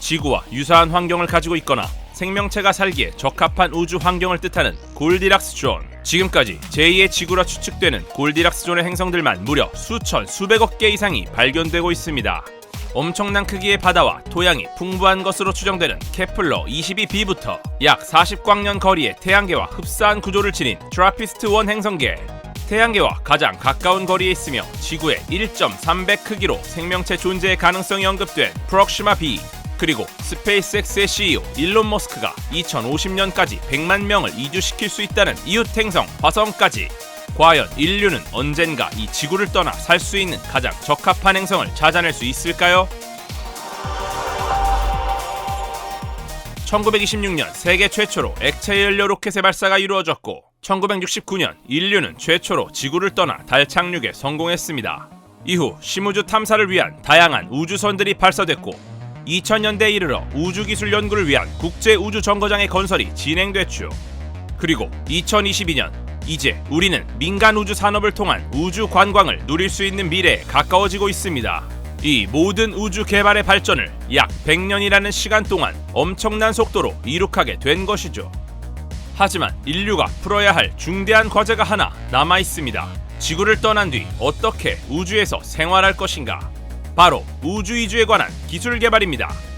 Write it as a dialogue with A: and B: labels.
A: 지구와 유사한 환경을 가지고 있거나 생명체가 살기에 적합한 우주 환경을 뜻하는 골디락스 존. 지금까지 제2의 지구라 추측되는 골디락스 존의 행성들만 무려 수천, 수백억 개 이상이 발견되고 있습니다. 엄청난 크기의 바다와 토양이 풍부한 것으로 추정되는 케플러 22b부터 약 40광년 거리의 태양계와 흡사한 구조를 지닌 트라피스트 1 행성계 태양계와 가장 가까운 거리에 있으며 지구의 1.3배 크기로 생명체 존재의 가능성이 언급된 프록시마 b 그리고 스페이스X의 CEO 일론 머스크가 2050년까지 100만 명을 이주시킬 수 있다는 이웃 행성 화성까지 과연 인류는 언젠가 이 지구를 떠나 살 수 있는 가장 적합한 행성을 찾아낼 수 있을까요? 1926년 세계 최초로 액체 연료 로켓의 발사가 이루어졌고 1969년 인류는 최초로 지구를 떠나 달 착륙에 성공했습니다. 이후 심우주 탐사를 위한 다양한 우주선들이 발사됐고 2000년대에 이르러 우주기술 연구를 위한 국제 우주 정거장의 건설이 진행됐죠. 그리고 2022년 이제 우리는 민간 우주 산업을 통한 우주 관광을 누릴 수 있는 미래에 가까워지고 있습니다. 이 모든 우주 개발의 발전을 약 100년이라는 시간 동안 엄청난 속도로 이룩하게 된 것이죠. 하지만 인류가 풀어야 할 중대한 과제가 하나 남아 있습니다. 지구를 떠난 뒤 어떻게 우주에서 생활할 것인가? 바로 우주 이주에 관한 기술 개발입니다.